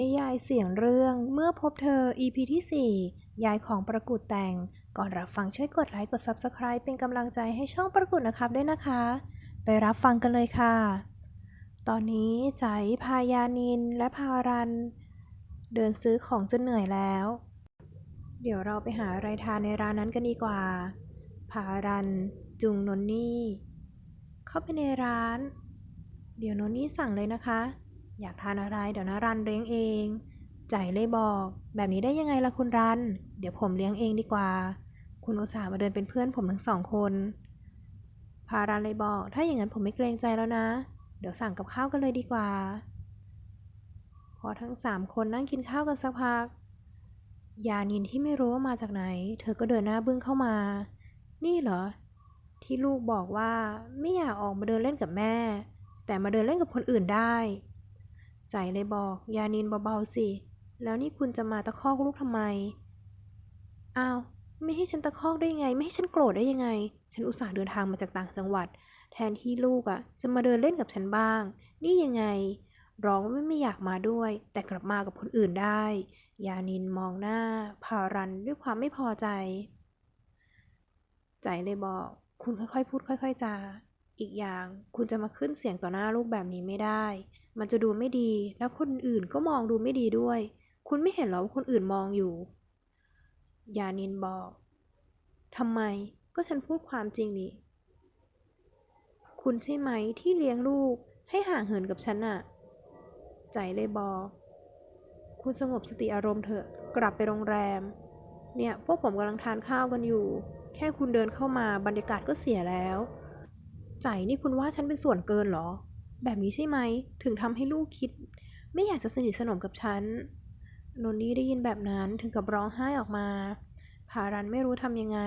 นิยายเสียงเรื่องเมื่อพบเธอ EP ที่ 4 ยายของประกุดแต่ง ก่อนรับฟังช่วยกดไลค์กด Subscribe เป็นกำลังใจให้ช่องประกุดนะครับด้วยนะคะ ไปรับฟังกันเลยค่ะ ตอนนี้ใจพายานินและพารัน เดินซื้อของจนเหนื่อยแล้ว เดี๋ยวเราไปหาอะไรทานในร้านนั้นกันดีกว่า พารัน จุงนนนี่ เข้าไปในร้าน เดี๋ยวนนนี่สั่งเลยนะคะ อยากทานอะไรเดี๋ยวนะรันเลี้ยงเองใจเลยบอก แบบนี้ได้ยังไงล่ะคุณรัน เดี๋ยวผมเลี้ยงเองดีกว่า คุณอุตส่าห์มาเดินเป็นเพื่อนผมทั้งสองคน พารันเลยบอก ถ้าอย่างนั้นผมไม่เกรงใจแล้วนะ เดี๋ยวสั่งกับข้าวกันเลยดีกว่า พอทั้งสามคนนั่งกินข้าวกันสักพัก ยานินที่ไม่รู้ว่ามาจากไหน เธอก็เดินหน้าบึ้งเข้ามา นี่เหรอ ที่ลูกบอกว่าไม่อยากออกมาเดินเล่นกับแม่ แต่มาเดินเล่นกับคนอื่นได้ ใจเลยบอก ยานินเบาๆสิ แล้วนี่คุณจะมาตะคอกลูกทำไม อ้าว ไม่ให้ฉันตะคอกได้ยังไง ไม่ให้ฉันโกรธได้ยังไง ฉันอุตส่าห์เดินทางมาจากต่างจังหวัด แทนที่ลูกอะ่ะ จะมาเดินเล่นกับฉันบ้าง นี่ยังไง ร้องว่าไม่ไม่อยากมาด้วย แต่กลับมากับคนอื่นได้ ยานินมองหน้า พารันด้วยความไม่พอใจ ใจเลยบอก คุณค่อยๆ พูดค่อย ๆจาอีกอย่างคุณจะมาขึ้นเสียงต่อหน้าลูกแบบนี้ไม่ได้ มันจะดูไม่ดี แล้วคนอื่นก็มองดูไม่ดีด้วย คุณไม่เห็นเหรอว่าคนอื่นมองอยู่ ยานินบอกทำไม ก็ฉันพูดความจริงนี่ คุณใช่ไหมที่เลี้ยงลูกให้ห่างเหินกับฉันน่ะใจเลยบอก คุณสงบสติอารมณ์เถอะ กลับไปโรงแรม เนี่ย พวกผมกำลังทานข้าวกันอยู่ แค่คุณเดินเข้ามาบรรยากาศก็เสียแล้ว ใจนี่คุณว่าฉันเป็นส่วนเกินเหรอ แบบนี้ใช่ไหม ถึงทำให้ลูกคิด ไม่อยากจะสนิทสนมกับฉันนนนี่ได้ยินแบบนั้นถึงกับร้องไห้ออกมาพารันไม่รู้ทำยังไง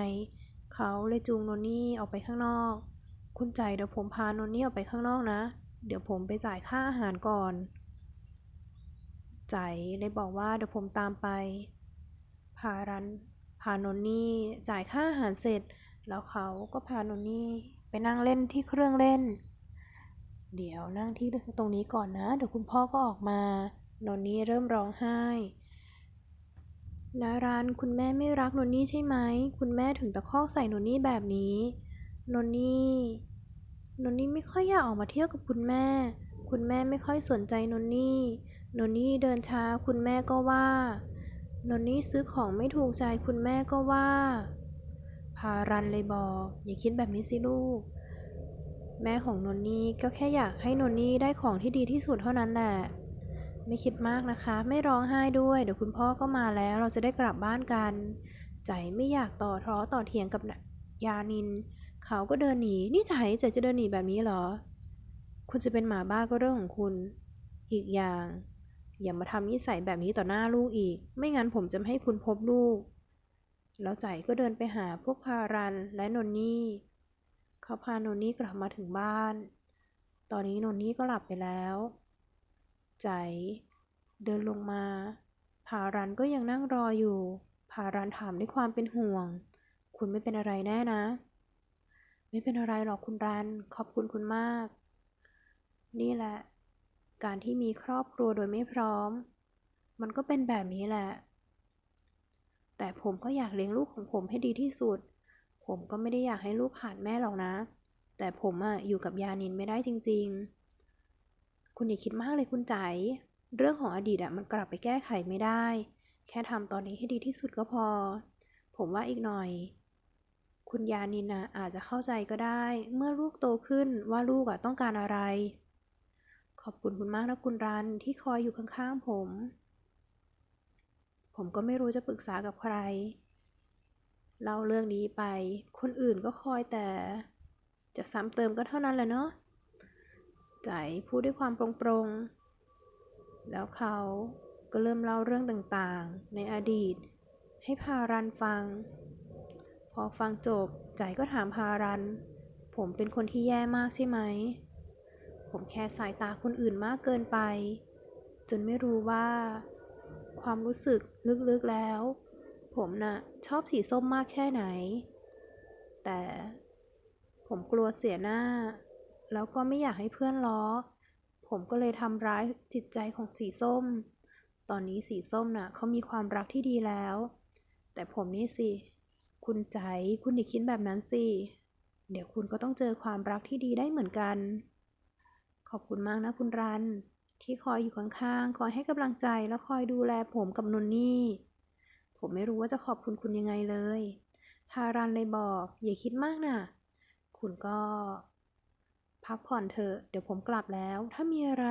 เขาเลยจูงนนนี่ออกไปข้างนอก คุณใจเดี๋ยวผมพานนนี่ออกไปข้างนอกนะ เดี๋ยวผมไปจ่ายค่าอาหารก่อน ใจเลยบอกว่าเดี๋ยวผมตามไป พารัน พานนนี่จ่ายค่าอาหารเสร็จ แล้วเขาก็พานนนี่ไปนั่งเล่นที่เครื่องเล่น เดี๋ยวนั่งที่ตรงนี้ก่อนนะ เดี๋ยวคุณพ่อก็ออกมานนนี่เริ่มร้องไห้นารันคุณแม่ไม่รักนนนี่ใช่ไหม คุณแม่ถึงตะคอกใส่นนนี่แบบนี้ นนนี่ นนนี่ไม่ค่อยอยากออกมาเที่ยวกับคุณแม่ คุณแม่ไม่ค่อยสนใจนนนี่ นนนี่เดินช้า คุณแม่ก็ว่า นนนี่ซื้อของไม่ถูกใจคุณแม่ก็ว่า พารันเลยบอกอย่าคิดแบบนี้สิลูก แม่ของนนนี่ก็แค่อยากให้นนนี่ได้ของที่ดีที่สุดเท่านั้นแหละ ไม่คิดมากนะคะ ไม่ร้องไห้ด้วย เดี๋ยวคุณพ่อก็มาแล้ว เราจะได้กลับบ้านกัน ใจไม่อยากต่อท้อต่อเถียงกับยานิน เขาก็เดินหนี นี่ใจใจจะเดินหนีแบบนี้เหรอ คุณจะเป็นหมาบ้าก็เรื่องของคุณ อีกอย่าง อย่ามาทำนิสัยแบบนี้ต่อหน้าลูกอีก ไม่งั้นผมจะไม่ให้คุณพบลูก แล้วใจก็เดินไปหาพวกพารันและนนนี่ เขาพานนนี่กลับมาถึงบ้าน ตอนนี้นนนี่ก็หลับไปแล้ว ใจ เดินลงมา พารันก็ยังนั่งรออยู่ พารันถามด้วยความเป็นห่วง คุณไม่เป็นอะไรแน่นะ ไม่เป็นอะไรหรอกคุณรัน ขอบคุณคุณมาก นี่แหละ การที่มีครอบครัวโดยไม่พร้อม มันก็เป็นแบบนี้แหละ แต่ผมก็อยากเลี้ยงลูกของผมให้ดีที่สุด ผมก็ไม่ได้อยากให้ลูกขาดแม่หรอกนะ แต่ผมอะอยู่กับยานินไม่ได้จริง ๆ คุณอย่าคิดมากเลยคุณใจ เรื่องของอดีตอะมันกลับไปแก้ไขไม่ได้ แค่ทำตอนนี้ให้ดีที่สุดก็พอ ผมว่าอีกหน่อย คุณยานินนะอาจจะเข้าใจก็ได้ เมื่อลูกโตขึ้นว่าลูกอะต้องการอะไร ขอบคุณคุณมากนะคุณรันที่คอยอยู่ข้างๆผม ผมก็ไม่รู้จะปรึกษากับใคร เล่าเรื่องนี้ไป คนอื่นก็คอยแต่ จะซ้ำเติมก็เท่านั้นแหละเนาะใจพูดด้วยความปรงๆ แล้วเขาก็เริ่มเล่าเรื่องต่างๆ ในอดีต ให้พารันฟัง พอฟังจบใจก็ถามพารัน ผมเป็นคนที่แย่มากใช่ไหม ผมแค่สายตาคนอื่นมากเกินไป จนไม่รู้ว่า ความรู้สึกลึกๆแล้ว ผมน่ะชอบสีส้มมากแค่ไหน แต่ผมกลัวเสียหน้า แล้วก็ไม่อยากให้เพื่อนล้อ ผมก็เลยทำร้ายจิตใจของสีส้ม ตอนนี้สีส้มน่ะเขามีความรักที่ดีแล้ว แต่ผมนี่สิ คุณใจ คุณอย่าคิดแบบนั้นสิ เดี๋ยวคุณก็ต้องเจอความรักที่ดีได้เหมือนกัน ขอบคุณมากนะคุณรันที่คอยอยู่ข้างๆ คอยให้กำลังใจและคอยดูแลผมกับนนนี่ ผมไม่รู้ว่าจะขอบคุณคุณยังไงเลยพารันเลยบอก อย่าคิดมากนะคุณก็ พักผ่อนเถอะ เดี๋ยวผมกลับแล้ว ถ้ามีอะไร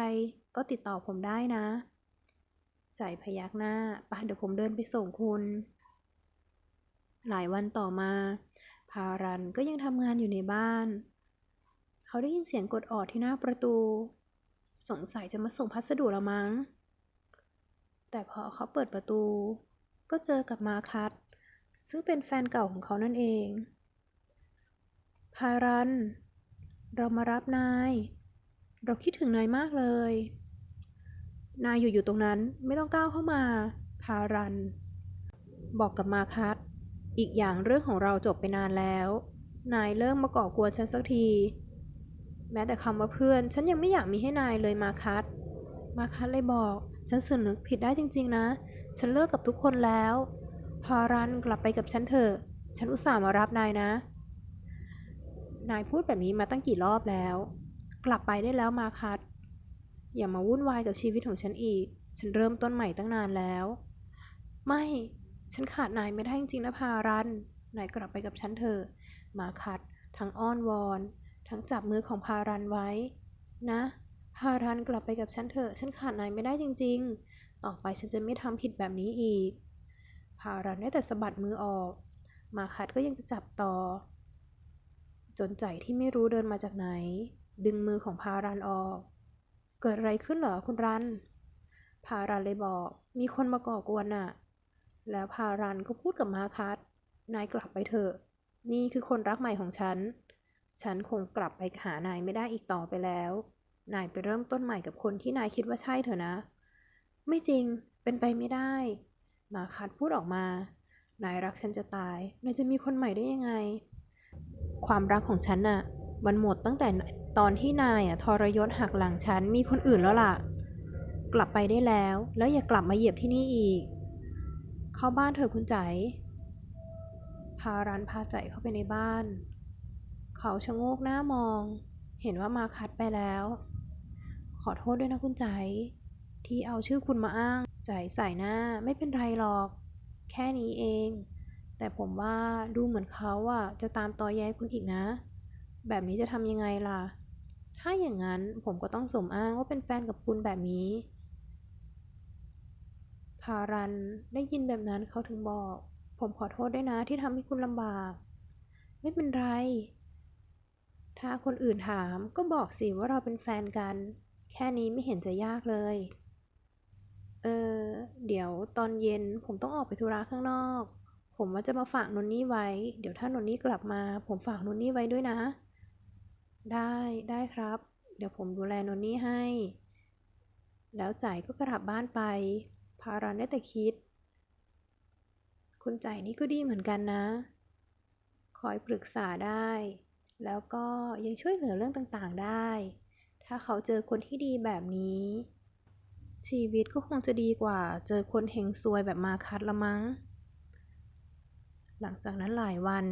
ก็ติดต่อผมได้นะ ใจพยักหน้าไปะเดี๋ยวผมเดินไปส่งคุณ หลายวันต่อมา พารันก็ยังทำงานอยู่ในบ้าน เขาได้ยินเสียงกดออดที่หน้าประตู สงสัยจะมาส่งพัสดุละมั้ง แต่พอเขาเปิดประตู ก็เจอกับมาคัตซึ่งเป็นแฟนเก่าของเขานั่นเอง พารัน เรามารับนาย เราคิดถึงนายมากเลย นายอยู่อยู่ตรงนั้นไม่ต้องก้าวเข้ามา พารัน บอกกับมาคัตอีกอย่างเรื่องของเราจบไปนานแล้ว นายเริ่มมาก่อกวนฉันสักที แม้แต่คำว่าเพื่อน ฉันยังไม่อยากมีให้นายเลยมาคัตมาคัตเลยบอก ฉันสึกนึกผิดได้จริง ๆ นะ ฉันเลิกกับทุกคนแล้วพารันกลับไปกับฉันเถอะ ฉันอุตส่าห์มารับนายนะ นายพูดแบบนี้มาตั้งกี่รอบแล้ว กลับไปได้แล้วมาคัตอย่ามาวุ่นวายกับชีวิตของฉันอีก ฉันเริ่มต้นใหม่ตั้งนานแล้ว ไม่ ฉันขาดนายไม่ได้จริงๆนะพารัน นายกลับไปกับฉันเถอะ มาคัด ทั้งอ้อนวอน ทั้งจับมือของพารันไว้ นะ พารันกลับไปกับฉันเถอะ ฉันขาดนายไม่ได้จริง ๆ ต่อไปฉันจะไม่ทำผิดแบบนี้อีก พารันได้แต่สะบัดมือออก มาคัดก็ยังจะจับต่อ จนใจที่ไม่รู้เดินมาจากไหน ดึงมือของพารันออก เกิดอะไรขึ้นเหรอคุณรัน พารันเลยบอก มีคนมาก่อกวนน่ะ แล้วพารันก็พูดกับมาคัสนายกลับไปเถอะ นี่คือคนรักใหม่ของฉัน ฉันคงกลับไปหานายไม่ได้อีกต่อไปแล้ว นายไปเริ่มต้นใหม่กับคนที่นายคิดว่าใช่เถอะนะ ไม่จริง เป็นไปไม่ได้ มาคัสพูดออกมา นายรักฉันจะตาย นายจะมีคนใหม่ได้ยังไง ความรักของฉันน่ะ มันหมดตั้งแต่ตอนที่นายอะทรยศหักหลังฉัน มีคนอื่นแล้วล่ะ กลับไปได้แล้ว แล้วอย่ากลับมาเหยียบที่นี่อีก เข้าบ้านเถอะคุณใจ พารันพาใจเข้าไปในบ้าน เขาชะโงกหน้ามอง เห็นว่ามาคัดไปแล้ว ขอโทษด้วยนะคุณใจ ที่เอาชื่อคุณมาอ้าง ใจใส่หน้าไม่เป็นไรหรอก แค่นี้เอง แต่ผมว่าดูเหมือนเขาอะจะตามตอแย้คุณอีกนะ แบบนี้จะทำยังไงล่ะ ถ้าอย่างนั้นผมก็ต้องสมอ้างว่าเป็นแฟนกับคุณแบบนี้ พารันได้ยินแบบนั้นเขาถึงบอก ผมขอโทษด้วยนะที่ทำให้คุณลำบาก ไม่เป็นไร ถ้าคนอื่นถามก็บอกสิว่าเราเป็นแฟนกันแค่นี้ไม่เห็นจะยากเลย เออ เดี๋ยวตอนเย็นผมต้องออกไปธุระข้างนอก ผมว่าจะมาฝากนนนี่ไว้ เดี๋ยวถ้านนนี่กลับมา ผมฝากนนนี่ไว้ด้วยนะ ได้ได้ครับ เดี๋ยวผมดูแลนนนี่ให้ แล้วจ่ายก็กลับบ้านไป พารันได้แต่คิด คุณใจนี่ก็ดีเหมือนกันนะ คอยปรึกษาได้ แล้วก็ยังช่วยเหลือเรื่องต่างๆได้ ถ้าเขาเจอคนที่ดีแบบนี้ ชีวิตก็คงจะดีกว่า เจอคนเฮงซวยแบบมาคัดละมั้ง หลังจากนั้นหลายวัน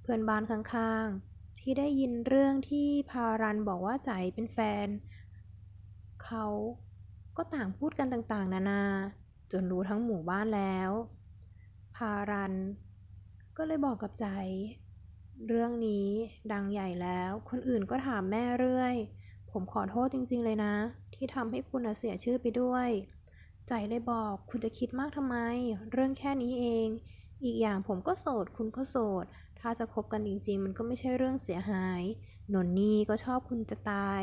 เพื่อนบ้านข้างๆ ที่ได้ยินเรื่องที่พารันบอกว่าใจเป็นแฟน เขาก็ต่างพูดกันต่างๆ นานา จนรู้ทั้งหมู่บ้านแล้ว พารัน ก็เลยบอกกับใจ เรื่องนี้ดังใหญ่แล้ว คนอื่นก็ถามแม่เรื่อย ผมขอโทษจริงๆเลยนะ ที่ทำให้คุณเสียชื่อไปด้วย ใจเลยบอกคุณจะคิดมากทำไม เรื่องแค่นี้เอง อีกอย่างผมก็โสด คุณก็โสด ถ้าจะคบกันจริง ๆ มันก็ไม่ใช่เรื่องเสียหาย นนนี่ก็ชอบคุณจะตาย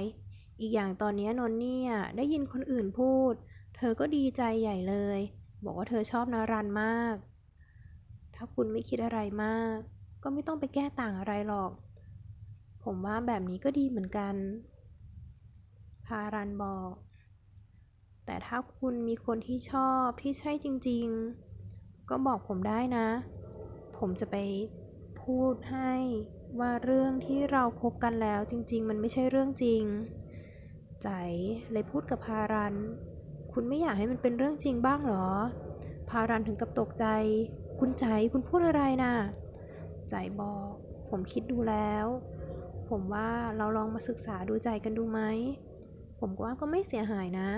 อีกอย่างตอนนี้นนนี่ได้ยินคนอื่นพูด เธอก็ดีใจใหญ่เลย บอกว่าเธอชอบนารันมาก ถ้าคุณไม่คิดอะไรมาก ก็ไม่ต้องไปแก้ต่างอะไรหรอก ผมว่าแบบนี้ก็ดีเหมือนกัน พารันบอก แต่ถ้าคุณมีคนที่ชอบที่ใช่จริง ๆ ก็บอกผมได้นะ ผมจะไปพูดให้ว่าเรื่องที่เราคบกันแล้วจริง ๆ มันไม่ใช่เรื่องจริง ใจเลยพูดกับพารัน คุณไม่อยากให้มันเป็นเรื่องจริงบ้างหรอ พารันถึงกับตกใจ คุณใจคุณพูดอะไรนะ่ะ ใจบอก ผมคิดดูแล้ว ผมว่าเราลองมาศึกษาดูใจกันดูไหม ผมว่าก็ไม่เสียหายนะ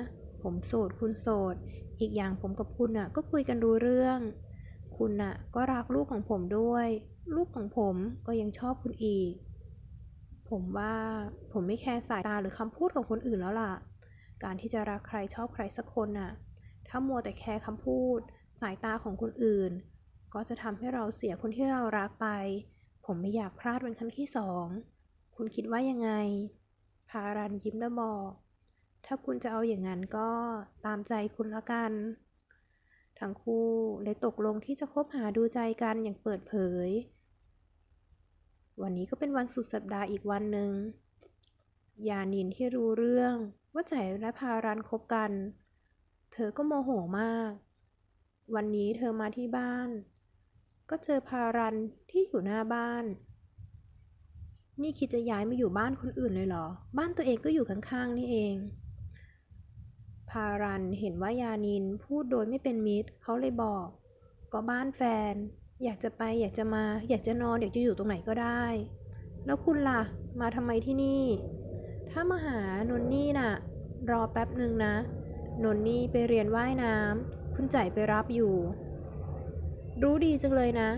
ผมโสดคุณโสด อีกอย่างผมกับคุณน่ะ ก็คุยกันรู้เรื่อง คุณน่ะ ก็รักลูกของผมด้วย ลูกของผมก็ยังชอบคุณอีก ผมว่าผมไม่แคร์สายตาหรือคำพูดของคนอื่นแล้วล่ะ การที่จะรักใครชอบใครสักคนน่ะ ถ้ามัวแต่แคร์คำพูด สายตาของคนอื่น ก็จะทำให้เราเสียคนที่เรารักไป ผมไม่อยากพลาดเป็นครั้งที่สอง คุณคิดว่ายังไงพารันยิ้มและบอก ถ้าคุณจะเอาอย่างนั้นก็ตามใจคุณละกัน ทั้งคู่เลยตกลงที่จะคบหาดูใจกันอย่างเปิดเผย วันนี้ก็เป็นวันสุดสัปดาห์อีกวันหนึ่ง ยานินที่รู้เรื่องว่าใจและพารันคบกัน เธอก็โมโหมาก วันนี้เธอมาที่บ้าน ก็เจอพารันที่อยู่หน้าบ้านนี่คิดจะย้ายมาอยู่บ้านคนอื่นเลยเหรอ บ้านตัวเองก็อยู่ข้างๆนี่เอง พารันเห็นว่ายานินพูดโดยไม่เป็นมิตร เขาเลยบอก ก็บ้านแฟน อยากจะไปอยากจะมา อยากจะนอนอยากจะอยู่ตรงไหนก็ได้ แล้วคุณล่ะ มาทำไมที่นี่ ถ้ามาหานนนี่น่ะ รอแป๊บหนึ่งนะ นนนี่ไปเรียนว่ายน้ำคุณใจไปรับอยู่ รู้ดีจังเลยนะ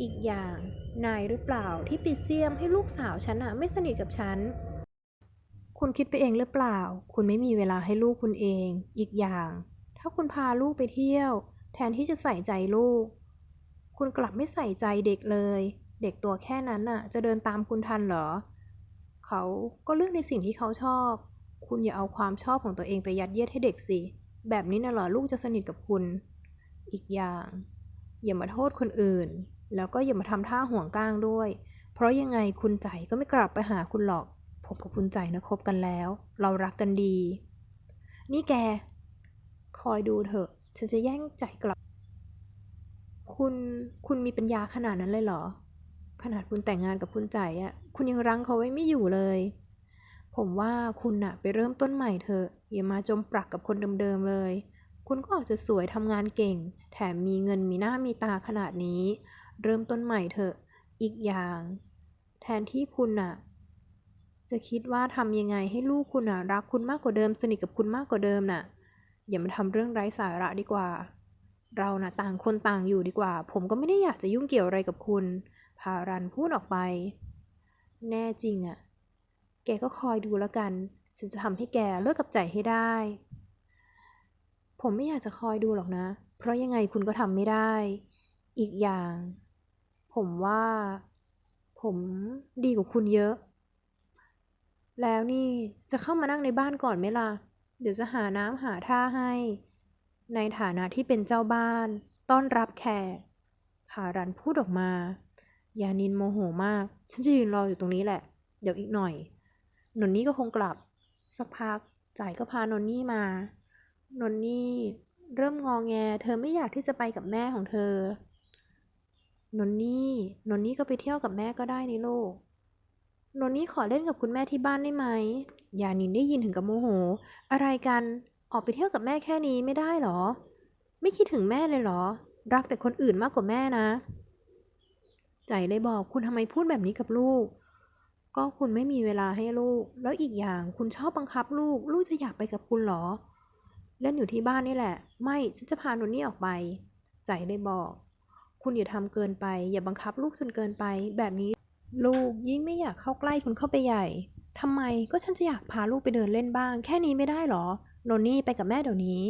อีกอย่างนายหรือเปล่าที่ปิดเสียมให้ลูกสาวฉันอะไม่สนิทกับฉัน คุณคิดไปเองหรือเปล่า คุณไม่มีเวลาให้ลูกคุณเอง อีกอย่าง ถ้าคุณพาลูกไปเที่ยว แทนที่จะใส่ใจลูก คุณกลับไม่ใส่ใจเด็กเลย เด็กตัวแค่นั้นน่ะ จะเดินตามคุณทันเหรอ เขาก็เลือกในสิ่งที่เขาชอบ คุณอย่าเอาความชอบของตัวเองไปยัดเยียดให้เด็กสิ แบบนี้น่ะเหรอลูกจะสนิทกับคุณ อีกอย่าง อย่ามาโทษคนอื่น แล้วก็อย่ามาทำท่าห่วงก้างด้วย เพราะยังไงคุณใจก็ไม่กลับไปหาคุณหรอก ผมกับคุณใจนะคบกันแล้ว เรารักกันดี นี่แก คอยดูเถอะ ฉันจะแย่งใจกลับ คุณ คุณมีปัญญาขนาดนั้นเลยเหรอ ขนาดคุณแต่งงานกับคุณใจอะคุณยังรั้งเขาไว้ไม่อยู่เลย ผมว่าคุณน่ะไปเริ่มต้นใหม่เถอะ อย่ามาจมปลักกับคนเดิมๆเลย คุณก็อาจจะสวยทำงานเก่ง แถมมีเงินมีหน้ามีตาขนาดนี้ เริ่มต้นใหม่เถอะ อีกอย่าง แทนที่คุณน่ะ จะคิดว่าทำยังไงให้ลูกคุณน่ะรักคุณมากกว่าเดิม สนิทกับคุณมากกว่าเดิมน่ะ อย่ามาทำเรื่องไร้สาระดีกว่า เราน่ะต่างคนต่างอยู่ดีกว่า ผมก็ไม่ได้อยากจะยุ่งเกี่ยวอะไรกับคุณ พารันพูดออกไป แน่จริงอะ่ะ แกก็คอยดูแล้วกัน ฉันจะทำให้แกเลิกกับใจให้ได้ ผมไม่อยากจะคอยดูหรอกนะ เพราะยังไงคุณก็ทำไม่ได้ อีกอย่าง ผมว่า ผมดีกว่าคุณเยอะ แล้วนี่จะเข้ามานั่งในบ้านก่อนไหมล่ะ เดี๋ยวจะหาน้ำหาท่าให้ ในฐานะที่เป็นเจ้าบ้าน ต้อนรับแขกพารันพูดออกมา ยานินโมโหมาก ฉันจะยืนรออยู่ตรงนี้แหละ เดี๋ยวอีกหน่อย นนนี่ก็คงกลับ สักพักจ่ายก็พานนนี่มา นนนี่เริ่มงอแง เธอไม่อยากที่จะไปกับแม่ของเธอ นนนี่ นนนี่ก็ไปเที่ยวกับแม่ก็ได้นี่ลูก นนนี่ขอเล่นกับคุณแม่ที่บ้านได้ไหม ยานินได้ยินถึงกับโมโห อะไรกัน ออกไปเที่ยวกับแม่แค่นี้ไม่ได้เหรอ ไม่คิดถึงแม่เลยเหรอ รักแต่คนอื่นมากกว่าแม่นะ ใจเลยบอกคุณทำไมพูดแบบนี้กับลูก ก็คุณไม่มีเวลาให้ลูก แล้วอีกอย่างคุณชอบบังคับลูก ลูกจะอยากไปกับคุณเหรอ เล่นอยู่ที่บ้านนี่แหละ ไม่ ฉันจะพาหนูนี่ออกไป ใจเลยบอก คุณอย่าทำเกินไป อย่าบังคับลูกจนเกินไป แบบนี้ ลูกยิ่งไม่อยากเข้าใกล้คุณเข้าไปใหญ่ทำไมก็ฉันจะอยากพาลูกไปเดินเล่นบ้าง แค่นี้ไม่ได้หรอ นนนี่ไปกับแม่เดี๋ยวนี้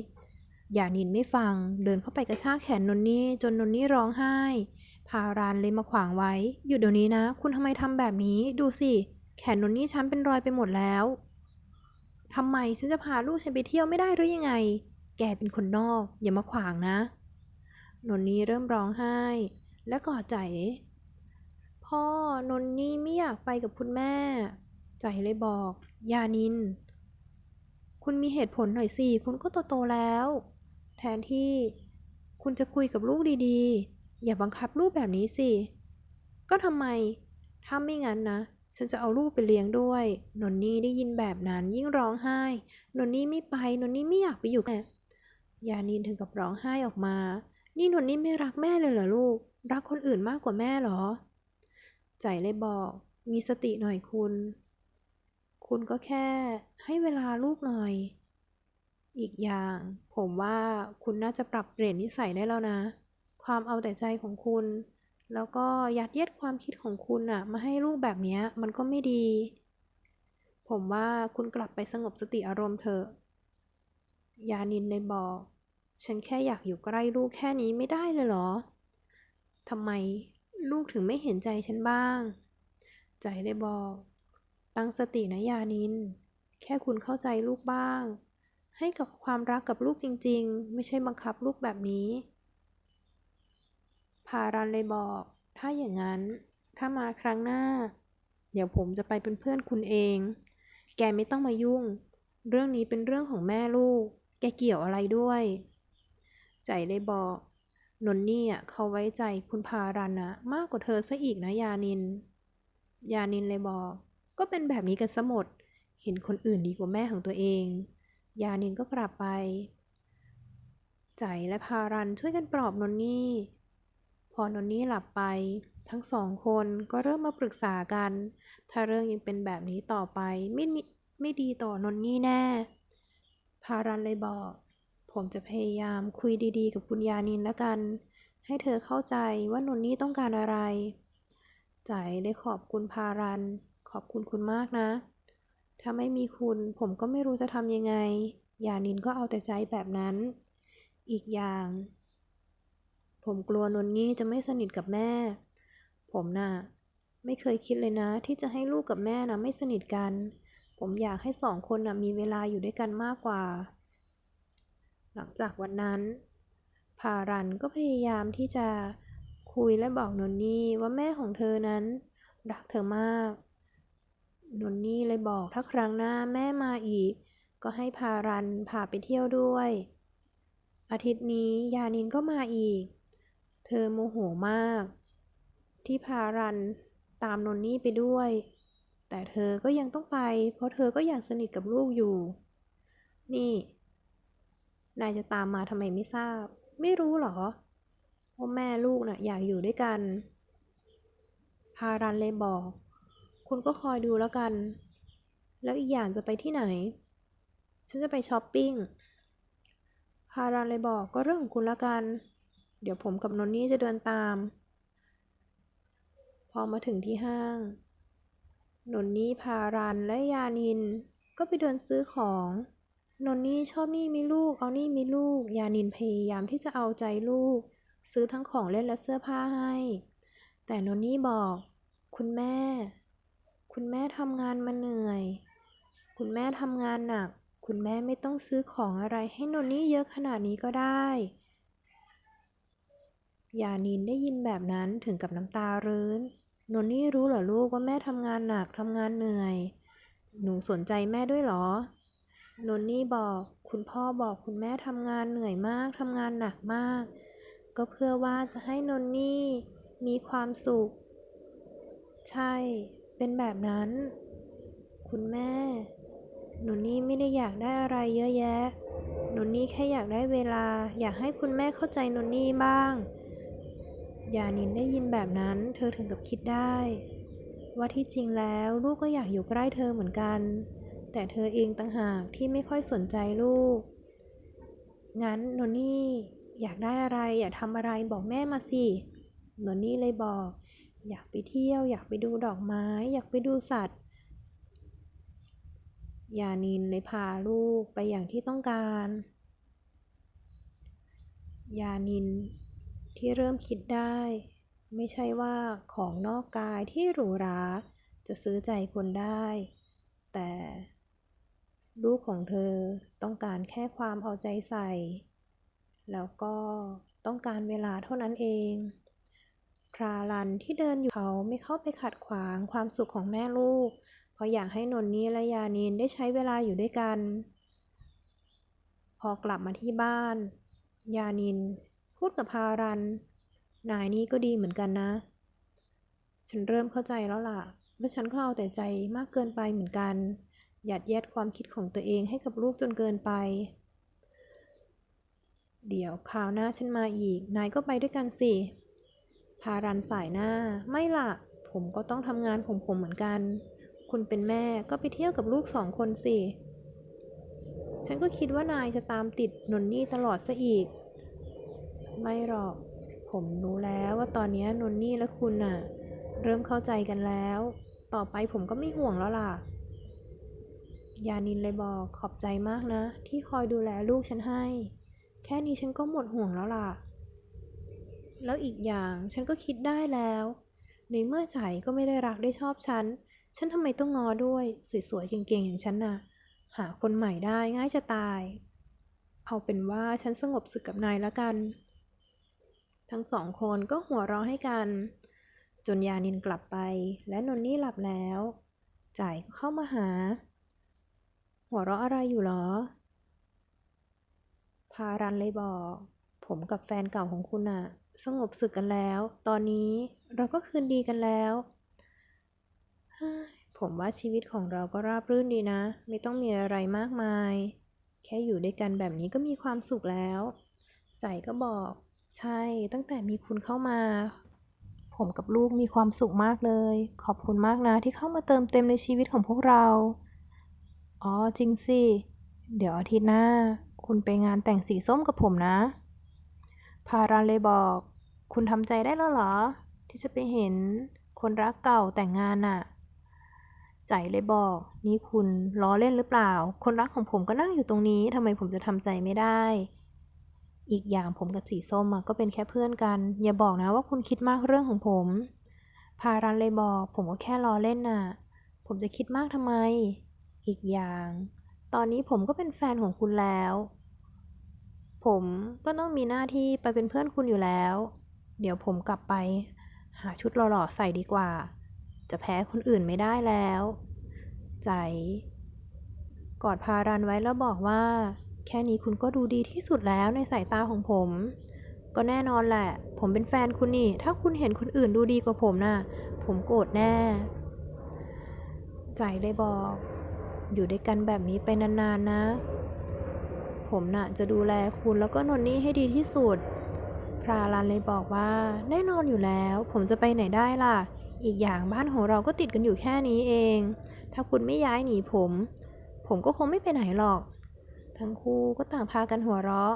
อย่านินไม่ฟัง เดินเข้าไปกระชากแขนนนนี่จนนนนี่ร้องไห้ พารานเลยมาขวางไว้ หยุดเดี๋ยวนี้นะ คุณทำไมทำแบบนี้ ดูสิ แขนนนนี่ช้ำเป็นรอยไปหมดแล้วทำไมฉันจะพาลูกฉันไปเที่ยวไม่ได้หรือยังไง แกเป็นคนนอก อย่ามาขวางนะ นนนี่เริ่มร้องไห้ และกอดใจ พ่อนนนี่ไม่อยากไปกับคุณแม่ ใจเลยบอก ยานิน คุณมีเหตุผลหน่อยสิ คุณก็โตๆแล้ว แทนที่คุณจะคุยกับลูกดีๆ อย่าบังคับลูกแบบนี้สิ ก็ทำไม ถ้าไม่งั้นนะ ฉันจะเอาลูกไปเลี้ยงด้วย นนนี่ได้ยินแบบนั้นยิ่งร้องไห้ นนนี่ไม่ไป นนนี่ไม่อยากไปอยู่กับยานินถึงกับร้องไห้ออกมา นี่นนนี่ไม่รักแม่เลยเหรอลูก รักคนอื่นมากกว่าแม่เหรอ ใจเลยบอก มีสติหน่อยคุณ คุณก็แค่ให้เวลาลูกหน่อย อีกอย่าง ผมว่าคุณน่าจะปรับเปลี่ยนนิสัยได้แล้วนะ ความเอาแต่ใจของคุณ แล้วก็ยัดเยียดความคิดของคุณอะมาให้ลูกแบบนี้มันก็ไม่ดี ผมว่าคุณกลับไปสงบสติอารมณ์เถอะ ยานินเลยบอก ฉันแค่อยากอยู่ใกล้ลูกแค่นี้ไม่ได้เลยเหรอทำไม ลูกถึงไม่เห็นใจฉันบ้าง ใจเลยบอก ตั้งสตินะยานิน แค่คุณเข้าใจลูกบ้าง ให้กับความรักกับลูกจริง ๆ ไม่ใช่บังคับลูกแบบนี้พารันเลยบอก ถ้าอย่างนั้น ถ้ามาครั้งหน้า เดี๋ยวผมจะไปเป็นเพื่อนคุณเอง แกไม่ต้องมายุ่ง เรื่องนี้เป็นเรื่องของแม่ลูก แกเกี่ยวอะไรด้วย ใจเลยบอก นนนี่อะเขาไว้ใจคุณพารันนะมากกว่าเธอซะอีกนะยานิน ยานินเลยบอก ก็เป็นแบบนี้กันซะหมด เห็นคนอื่นดีกว่าแม่ของตัวเอง ยานินก็กลับไป ใจและพารันช่วยกันปลอบนนนี่ พอนนนี่หลับไปทั้งสองคนก็เริ่มมาปรึกษากัน ถ้าเรื่องยังเป็นแบบนี้ต่อไปไม่ไม่ดีต่อนนนี่แน่ พารันเลยบอก ผมจะพยายามคุยดีๆ กับคุณยานินแล้วกัน ให้เธอเข้าใจว่านนนี่ต้องการอะไรใจได้ขอบคุณพารัน ขอบคุณคุณมากนะ ถ้าไม่มีคุณผมก็ไม่รู้จะทำยังไง ยานินก็เอาแต่ใจแบบนั้น อีกอย่าง ผมกลัวนนนี่จะไม่สนิทกับแม่ ผมน่ะไม่เคยคิดเลยนะ ที่จะให้ลูกกับแม่นะไม่สนิทกัน ผมอยากให้สองคนนะมีเวลาอยู่ด้วยกันมากกว่า หลังจากวันนั้นพารันก็พยายามที่จะคุยและบอกนนนี่ว่าแม่ของเธอนั้น รักเธอมาก นนนี่เลยบอกถ้าครั้งหน้าแม่มาอีก ก็ให้พารันพาไปเที่ยวด้วย อาทิตย์นี้ยานินก็มาอีก เธอโมโหมาก ที่พารันตามนนนี่ไปด้วย แต่เธอก็ยังต้องไป เพราะเธอก็อยากสนิทกับลูกอยู่ นี่ นายจะตามมาทำไมไม่ทราบ ไม่รู้เหรอว่าแม่ลูกน่ะอยากอยู่ด้วยกัน พารันเลยบอก คุณก็คอยดูแล้วกัน แล้วอีกอย่างจะไปที่ไหน ฉันจะไปช้อปปิ้ง พารันเลยบอกก็เรื่องของคุณละกัน เดี๋ยวผมกับนนนี่จะเดินตาม พอมาถึงที่ห้าง นนนี่พารันและยานิน ก็ไปเดินซื้อของ นนนี่ชอบนี่มีลูก เอานี่มีลูก ยานินพยายามที่จะเอาใจลูก ซื้อทั้งของเล่นและเสื้อผ้าให้ แต่นนนี่บอก คุณแม่ คุณแม่ทำงานมาเหนื่อย คุณแม่ทำงานหนัก คุณแม่ไม่ต้องซื้อของอะไรให้นนนี่เยอะขนาดนี้ก็ได้ ยานินได้ยินแบบนั้นถึงกับน้ำตารื้น นนนี่รู้เหรอลูกว่าแม่ทำงานหนักทำงานเหนื่อย หนูสนใจแม่ด้วยเหรอ นนนี่บอก คุณพ่อบอกคุณแม่ทำงานเหนื่อยมากทำงานหนักมาก ก็เพื่อว่าจะให้นนนี่มีความสุข ใช่ เป็นแบบนั้น คุณแม่ หนูนี่ไม่ได้อยากได้อะไรเยอะแยะ หนูนี่แค่อยากได้เวลา อยากให้คุณแม่เข้าใจหนูนี่บ้าง ยานินได้ยินแบบนั้น เธอถึงกับคิดได้ ว่าที่จริงแล้วลูกก็อยากอยู่ใกล้เธอเหมือนกัน แต่เธอเองต่างหากที่ไม่ค่อยสนใจลูก งั้นโนนี่อยากได้อะไรอยากทำอะไรบอกแม่มาสิโนนี่เลยบอก อยากไปเที่ยว อยากไปดูดอกไม้ อยากไปดูสัตว์ ยานินเลยพาลูกไปอย่างที่ต้องการ ยานินที่เริ่มคิดได้ ไม่ใช่ว่าของนอกกายที่หรูหราจะซื้อใจคนได้ แต่ ลูกของเธอต้องการแค่ความเอาใจใส่ แล้วก็ต้องการเวลาเท่านั้นเอง พราลันที่เดินอยู่เขาไม่เข้าไปขัดขวางความสุขของแม่ลูก เพราะอยากให้นนนีและยานินได้ใช้เวลาอยู่ด้วยกัน พอกลับมาที่บ้าน ยานิน พูดกับพารัน นายนี่ก็ดีเหมือนกันนะ ฉันเริ่มเข้าใจแล้วล่ะว่าฉันก็เอาแต่ใจมากเกินไปเหมือนกัน หยัดเยียดความคิดของตัวเองให้กับลูกจนเกินไป เดี๋ยวคราวหน้าฉันมาอีก นายก็ไปด้วยกันสิ พารันสายหน้า ไม่ละ ผมก็ต้องทำงานของผมเหมือนกัน คุณเป็นแม่ก็ไปเที่ยวกับลูกสองคนสิ ฉันก็คิดว่านายจะตามติดนนนี่ตลอดซะอีก ไม่หรอก ผมรู้แล้วว่าตอนนี้นนนี่และคุณน่ะ เริ่มเข้าใจกันแล้ว ต่อไปผมก็ไม่ห่วงแล้วล่ะ ยานินเลยบอกขอบใจมากนะ ที่คอยดูแลลูกฉันให้ แค่นี้ฉันก็หมดห่วงแล้วล่ะ แล้วอีกอย่างฉันก็คิดได้แล้ว ในเมื่อใจก็ไม่ได้รักได้ชอบฉัน ฉันทำไมต้องงอด้วยสวยๆเก่งๆอย่างฉันน่ะ หาคนใหม่ได้ง่ายจะตาย เอาเป็นว่าฉันสงบศึกกับนายแล้วกัน ทั้งสองคนก็หัวเราะให้กัน จนยานินกลับไปและนนนี่หลับแล้วจ่ายก็เข้ามาหา หัวเราะอะไรอยู่หรอ พารันเลยบอก ผมกับแฟนเก่าของคุณอะสงบศึกกันแล้ว ตอนนี้เราก็คืนดีกันแล้วผมว่าชีวิตของเราก็ราบรื่นดีนะ ไม่ต้องมีอะไรมากมาย แค่อยู่ด้วยกันแบบนี้ก็มีความสุขแล้ว ใจก็บอก ใช่ตั้งแต่มีคุณเข้ามา ผมกับลูกมีความสุขมากเลย ขอบคุณมากนะที่เข้ามาเติมเต็มในชีวิตของพวกเรา อ๋อจริงสิ เดี๋ยวอาทิตย์หน้า คุณไปงานแต่งสีส้มกับผมนะ พารันเลยบอก คุณทำใจได้แล้วเหรอ ที่จะไปเห็นคนรักเก่าแต่งงานน่ะใจเลยบอก นี่คุณล้อเล่นหรือเปล่า คนรักของผมก็นั่งอยู่ตรงนี้ทำไมผมจะทำใจไม่ได้ อีกอย่างผมกับสีส้มก็เป็นแค่เพื่อนกัน อย่าบอกนะว่าคุณคิดมากเรื่องของผม พารันเลยบอก ผมก็แค่ล้อเล่นน่ะ ผมจะคิดมากทำไม อีกอย่าง ตอนนี้ผมก็เป็นแฟนของคุณแล้ว ผมก็ต้องมีหน้าที่ไปเป็นเพื่อนคุณอยู่แล้ว เดี๋ยวผมกลับไป หาชุดหล่อๆใส่ดีกว่า จะแพ้คนอื่นไม่ได้แล้ว ใจ กอดพารันไว้แล้วบอกว่า แค่นี้คุณก็ดูดีที่สุดแล้วในสายตาของผม ก็แน่นอนแหละ ผมเป็นแฟนคุณนี่ ถ้าคุณเห็นคนอื่นดูดีกว่าผมน่ะ ผมโกรธแน่ ใจเลยบอก อยู่ด้วยกันแบบนี้ไปนานๆนะ ผมน่ะจะดูแลคุณแล้วก็นนนี่ให้ดีที่สุด พราลันเลยบอกว่าแน่นอนอยู่แล้ว ผมจะไปไหนได้ล่ะ อีกอย่างบ้านของเราก็ติดกันอยู่แค่นี้เอง ถ้าคุณไม่ย้ายหนีผม ผมก็คงไม่ไปไหนหรอก ทั้งคู่ก็ต่างพากันหัวเราะ